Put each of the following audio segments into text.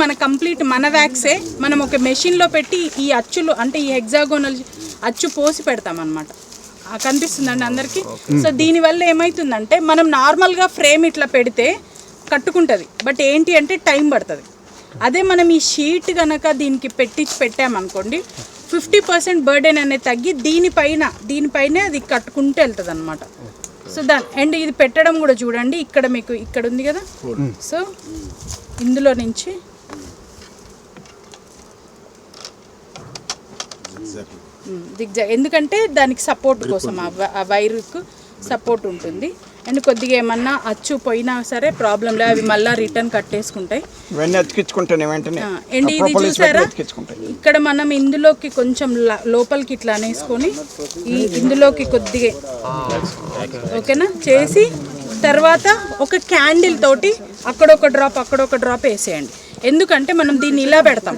మన కంప్లీట్ మన వ్యాక్సే మనం ఒక మెషిన్లో పెట్టి ఈ అచ్చులు అంటే ఈ హెగ్జాగోనల్ అచ్చు పోసి పెడతాం అనమాట కనిపిస్తుందండి అందరికీ? సో దీనివల్ల ఏమవుతుందంటే మనం నార్మల్గా ఫ్రేమ్ ఇట్లా పెడితే కట్టుకుంటుంది. బట్ ఏంటి అంటే టైం పడుతుంది. అదే మనం ఈ షీట్ కనుక దీనికి పెట్టి పెట్టామనుకోండి ఫిఫ్టీ పర్సెంట్ బర్డెన్ అనేది తగ్గి దీనిపైన దీనిపైనే అది కట్టుకుంటూ వెళ్తుంది అనమాట సో దాని అండ్ ఇది పెట్టడం కూడా చూడండి ఇక్కడ మీకు ఇక్కడ ఉంది కదా? సో ఇందులో నుంచి దిగ్జా ఎందుకంటే దానికి సపోర్ట్ కోసం ఆ వైర్కు సపోర్ట్ ఉంటుంది. అండ్ కొద్దిగా ఏమన్నా అచ్చు పోయినా సరే ప్రాబ్లం లేదు అవి మళ్ళీ రిటర్న్ కట్టేసుకుంటాయి. అండ్ ఇది చూసారా? ఇక్కడ మనం ఇందులోకి కొంచెం లోపలికి ఇట్లా అనేసుకొని ఈ ఇందులోకి కొద్దిగా ఓకేనా? చేసి తర్వాత ఒక క్యాండిల్ తోటి అక్కడొక డ్రాప్ అక్కడొక డ్రాప్ వేసేయండి. ఎందుకంటే మనం దీన్ని ఇలా పెడతాం.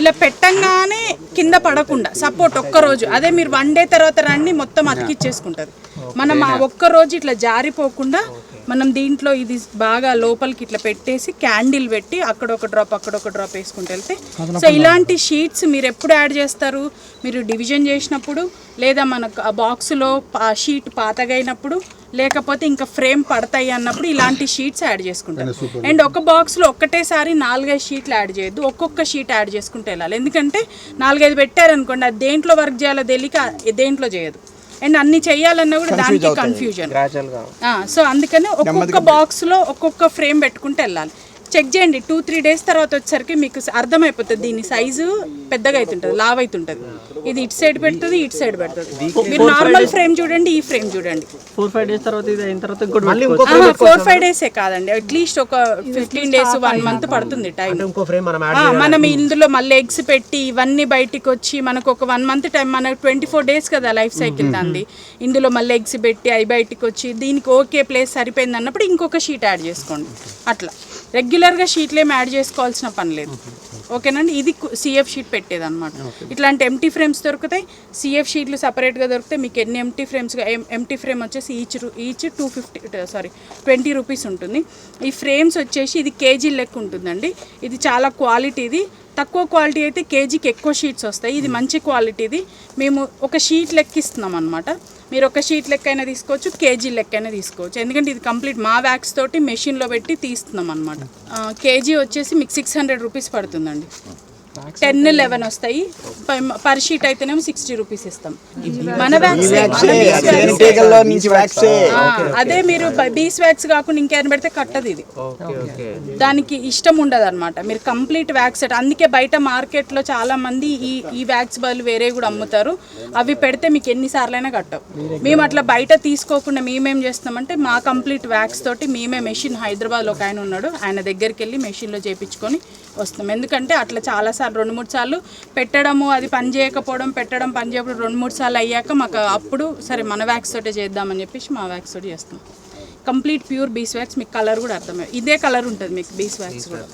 ఇలా పెట్టంగానే కింద పడకుండా సపోర్ట్ ఒక్క రోజు అదే మీరు వన్ డే తర్వాత రండి మొత్తం అతికిచ్చేసుకుంటుంది. మనం ఆ ఒక్క రోజు ఇట్లా జారిపోకుండా మనం దీంట్లో ఇది బాగా లోపలికి ఇట్లా పెట్టేసి క్యాండిల్ పెట్టి అక్కడ ఒక డ్రాప్ అక్కడ ఒక డ్రాప్ వేసుకుంటూ వెళ్తే. సో ఇలాంటి షీట్స్ మీరు ఎప్పుడు యాడ్ చేస్తారు? మీరు డివిజన్ చేసినప్పుడు లేదా మనకు ఆ బాక్స్లో ఆ షీట్ పాతగైనప్పుడు లేకపోతే ఇంకా ఫ్రేమ్ పడతాయి అన్నప్పుడు ఇలాంటి షీట్స్ యాడ్ చేసుకుంటారు. అండ్ ఒక బాక్స్లో ఒక్కటేసారి నాలుగైదు షీట్లు యాడ్ చేయొద్దు. ఒక్కొక్క షీట్ యాడ్ చేసుకుంటూ వెళ్ళాలి. ఎందుకంటే నాలుగైదు పెట్టారనుకోండి అది దేంట్లో వర్క్ చేయాలో తెలియక దేంట్లో చేయదు. అండ్ అన్ని చేయాలన్నా కూడా దానికి కన్ఫ్యూజన్ సో అందుకని ఒక్కొక్క బాక్స్లో ఒక్కొక్క ఫ్రేమ్ పెట్టుకుంటూ వెళ్ళాలి. చెక్ చేయండి. టూ త్రీ డేస్ తర్వాత వచ్చేసరికి మీకు అర్థమైపోతుంది. దీని సైజు పెద్దగా అవుతుంటుంది లావ్ అవుతుంటుంది ఇది ఇటు సైడ్ పెడుతుంది ఇటు సైడ్ పెడుతుంది. మీరు నార్మల్ ఫ్రేమ్ చూడండి ఈ ఫ్రేమ్ చూడండి. ఫోర్ ఫైవ్ డేస్ తర్వాత ఇది అయిన తర్వాత ఇంకోటి ఫోర్ ఫైవ్ డేసే కాదండి. అట్లీస్ట్ ఒక ఫిఫ్టీన్ డేస్ వన్ మంత్ పడుతుంది టైం ఇంకో ఫ్రేమ్ మనం మనం ఇందులో మళ్ళీ ఎగ్స్ పెట్టి ఇవన్నీ బయటికి వచ్చి మనకు ఒక వన్ మంత్ టైం మనకు ట్వంటీ ఫోర్ డేస్ కదా లైఫ్ సైకిల్ దాన్ని ఇందులో మళ్ళీ ఎగ్స్ పెట్టి అవి బయటికి వచ్చి దీనికి ఓకే ప్లేస్ సరిపోయింది అన్నప్పుడు ఇంకొక షీట్ యాడ్ చేసుకోండి. అట్లా. రెగ్యులర్గా షీట్లు ఏమి యాడ్ చేసుకోవాల్సిన పని లేదు. ఓకేనండి? ఇది సిఎఫ్ షీట్ పెట్టేది అనమాట ఇట్లాంటి ఎంటీ ఫ్రేమ్స్ దొరుకుతాయి. సిఎఫ్ షీట్లు సపరేట్గా దొరుకుతాయి. మీకు ఎన్ని ఎంటీ ఫ్రేమ్స్ ఎంటీ ఫ్రేమ్ వచ్చేసి each each two fifty sorry twenty rupees ఉంటుంది. ఈ ఫ్రేమ్స్ వచ్చేసి ఇది కేజీ లెక్క ఉంటుందండి. ఇది చాలా క్వాలిటీది తక్కువ క్వాలిటీ అయితే కేజీకి ఎక్కువ షీట్స్ వస్తాయి. ఇది మంచి క్వాలిటీది. మేము ఒక షీట్ లెక్కిస్తున్నాం అనమాట మీరు ఒక షీట్ లెక్కైనా తీసుకోవచ్చు కేజీ లెక్కైనా తీసుకోవచ్చు. ఎందుకంటే ఇది కంప్లీట్ మా వ్యాక్స్ తోటి మెషిన్లో పెట్టి తీస్తున్నాం అనమాట కేజీ వచ్చేసి మీకు సిక్స్ హండ్రెడ్ రూపీస్ పడుతుందండి. టెన్ లెవెన్ వస్తాయి. పర్ షీట్ అయితేనేమో సిక్స్టీ రూపీస్ ఇస్తాం. మన వ్యాక్స్ అదే మీరు బీస్ వ్యాక్స్ కాకుండా ఇంకేమైనా పెడితే కట్టదు ఇది. దానికి ఇష్టం ఉండదు అనమాట మీరు కంప్లీట్ వ్యాక్స్ సెట్ అందుకే బయట మార్కెట్లో చాలా మంది ఈ ఈ వ్యాక్స్ బదులు వేరే కూడా అమ్ముతారు. అవి పెడితే మీకు ఎన్నిసార్లైనా కట్టవు. మేము అట్లా బయట తీసుకోకుండా మేమేం చేస్తామంటే మా కంప్లీట్ వ్యాక్స్ తోటి మేమే మెషిన్ హైదరాబాద్లో ఒక ఆయన ఉన్నాడు. ఆయన దగ్గరికి వెళ్ళి మెషిన్లో చేపించుకొని వస్తాం. ఎందుకంటే అట్లా సార్ రెండు మూడు సార్లు పెట్టడము అది పని చేయకపోవడం పెట్టడం పని చేయకపోవడం రెండు మూడు సార్లు అయ్యాక మాకు అప్పుడు సరే మన వ్యాక్స్ తోటే చేద్దామని చెప్పేసి మా వ్యాక్స్ తోటి చేస్తాం కంప్లీట్ ప్యూర్ బీస్ వ్యాక్స్ మీకు కలర్ కూడా అర్థమయ్యే ఇదే కలర్ ఉంటుంది మీకు బీస్ వ్యాక్స్ కూడా.